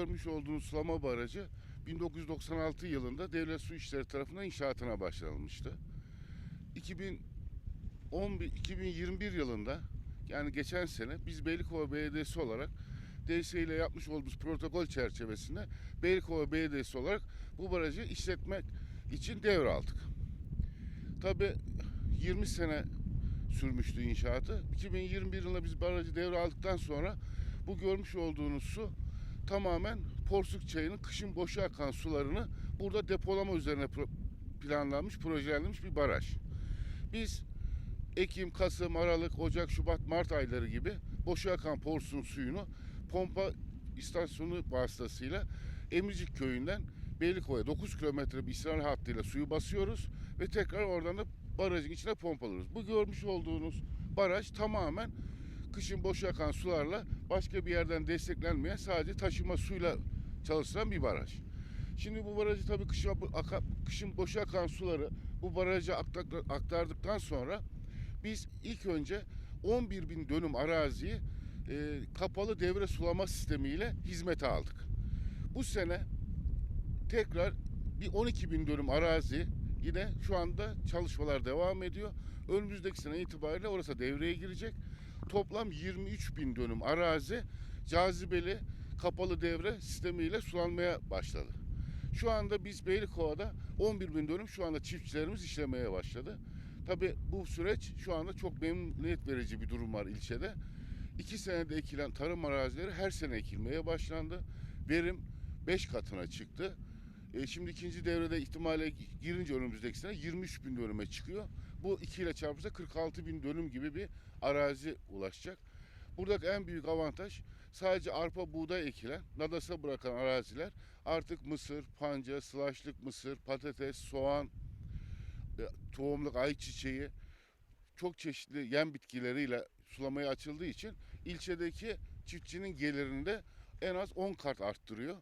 görmüş olduğunuz sulama barajı 1996 yılında Devlet Su İşleri tarafından inşaatına başlanılmıştı. 2011 2021 yılında yani geçen sene biz Beylikova Belediyesi olarak DS ile yapmış olduğumuz protokol çerçevesinde Beylikova Belediyesi olarak bu barajı işletmek için devraldık. Tabi 20 sene sürmüştü inşaatı. 2021 yılında biz barajı devraldıktan sonra bu görmüş olduğunuz su tamamen Porsuk Çayı'nın kışın boşa akan sularını burada depolama üzerine planlanmış, projelenmiş bir baraj. Biz Ekim, Kasım, Aralık, Ocak, Şubat, Mart ayları gibi boşa akan Porsuk'un suyunu pompa istasyonu vasıtasıyla Emircik köyünden Beylikova'ya 9 kilometre bir istirahat hattıyla suyu basıyoruz ve tekrar oradan da barajın içine pompalıyoruz. Bu görmüş olduğunuz baraj tamamen kışın boşa akan sularla başka bir yerden desteklenmeyen sadece taşıma suyla çalışan bir baraj. Şimdi bu barajı tabii kışın, aka- kışın boşa akan suları bu baraja aktar- aktardıktan sonra biz ilk önce 11 bin dönüm araziyi e, kapalı devre sulama sistemiyle hizmete aldık. Bu sene tekrar bir 12 bin dönüm arazi yine şu anda çalışmalar devam ediyor. Önümüzdeki sene itibariyle orası devreye girecek. Toplam 23 bin dönüm arazi cazibeli kapalı devre sistemiyle sulanmaya başladı. Şu anda biz Beylikova'da 11 bin dönüm şu anda çiftçilerimiz işlemeye başladı. Tabi bu süreç şu anda çok memnuniyet verici bir durum var ilçede. İki senede ekilen tarım arazileri her sene ekilmeye başlandı. Verim 5 katına çıktı. E, şimdi ikinci devrede ihtimale girince önümüzdeki sene 23 bin dönüme çıkıyor. Bu 2 ile çarpırsa 46 bin dönüm gibi bir arazi ulaşacak. Buradaki en büyük avantaj sadece arpa buğday ekilen, nadasa bırakan araziler artık mısır, panca, sılaşlık mısır, patates, soğan, e, tohumluk ayçiçeği çok çeşitli yem bitkileriyle sulamaya açıldığı için ilçedeki çiftçinin gelirini de en az 10 kat arttırıyor.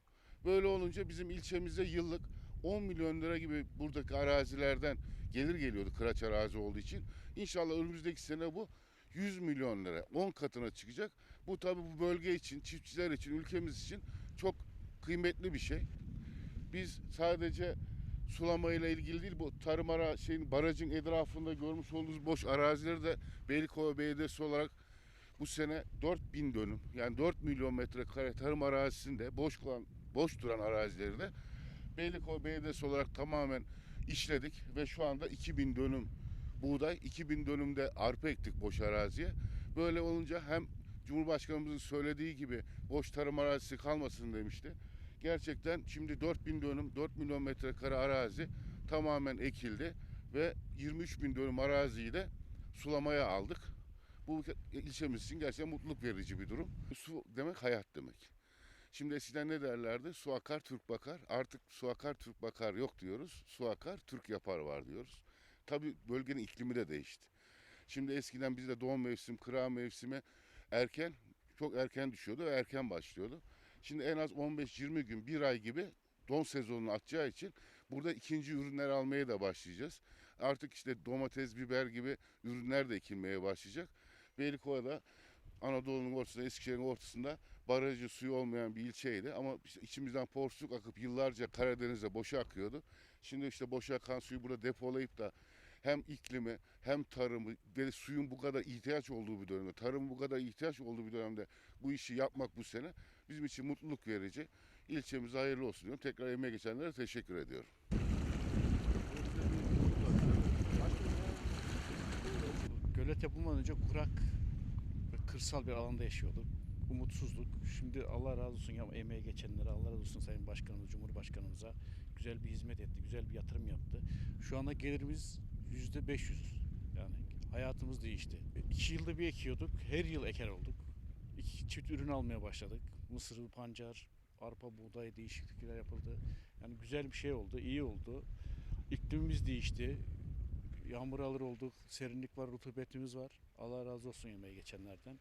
Böyle olunca bizim ilçemize yıllık 10 milyon lira gibi buradaki arazilerden gelir geliyordu kıraç arazi olduğu için. İnşallah önümüzdeki sene bu 100 milyon lira 10 katına çıkacak. Bu tabi bu bölge için, çiftçiler için, ülkemiz için çok kıymetli bir şey. Biz sadece sulamayla ilgili değil bu tarım ara şeyin barajın etrafında görmüş olduğunuz boş arazileri de Beylikova Belediyesi olarak bu sene 4000 dönüm yani 4 milyon metrekare tarım arazisinde boş kalan boş duran arazileri de Beylikova Belediyesi olarak tamamen işledik ve şu anda 2000 dönüm buğday, 2000 dönümde arpa ektik boş araziye. Böyle olunca hem Cumhurbaşkanımızın söylediği gibi boş tarım arazisi kalmasın demişti. Gerçekten şimdi 4000 dönüm, 4 milyon metrekare arazi tamamen ekildi ve 23 bin dönüm araziyi de sulamaya aldık. Bu ilçemiz için gerçekten mutluluk verici bir durum. Su demek hayat demek. Şimdi eskiden ne derlerdi? Su akar Türk bakar. Artık su akar Türk bakar yok diyoruz. Su akar Türk yapar var diyoruz. Tabii bölgenin iklimi de değişti. Şimdi eskiden bizde doğum mevsim, kıra mevsimi erken, çok erken düşüyordu ve erken başlıyordu. Şimdi en az 15-20 gün, bir ay gibi don sezonunu atacağı için burada ikinci ürünler almaya da başlayacağız. Artık işte domates, biber gibi ürünler de ekilmeye başlayacak. Beylikova'da Anadolu'nun ortasında, Eskişehir'in ortasında barajı suyu olmayan bir ilçeydi. Ama işte içimizden porsuk akıp yıllarca Karadeniz'e boşa akıyordu. Şimdi işte boşa akan suyu burada depolayıp da hem iklimi hem tarımı ve suyun bu kadar ihtiyaç olduğu bir dönemde, tarımın bu kadar ihtiyaç olduğu bir dönemde bu işi yapmak bu sene bizim için mutluluk verici. İlçemize hayırlı olsun diyorum. Tekrar emeğe geçenlere teşekkür ediyorum. Gölet yapılmadan önce kurak ve kırsal bir alanda yaşıyorduk. Umutsuzluk. Şimdi Allah razı olsun ya emeğe geçenlere, Allah razı olsun Sayın Başkanımız, Cumhurbaşkanımıza güzel bir hizmet etti, güzel bir yatırım yaptı. Şu anda gelirimiz yüzde 500. Yani hayatımız değişti. İki yılda bir ekiyorduk, her yıl eker olduk. İki çift ürün almaya başladık. Mısır, pancar, arpa, buğday değişiklikler yapıldı. Yani güzel bir şey oldu, iyi oldu. İklimimiz değişti. Yağmur alır olduk, serinlik var, rutubetimiz var. Allah razı olsun yemeğe geçenlerden.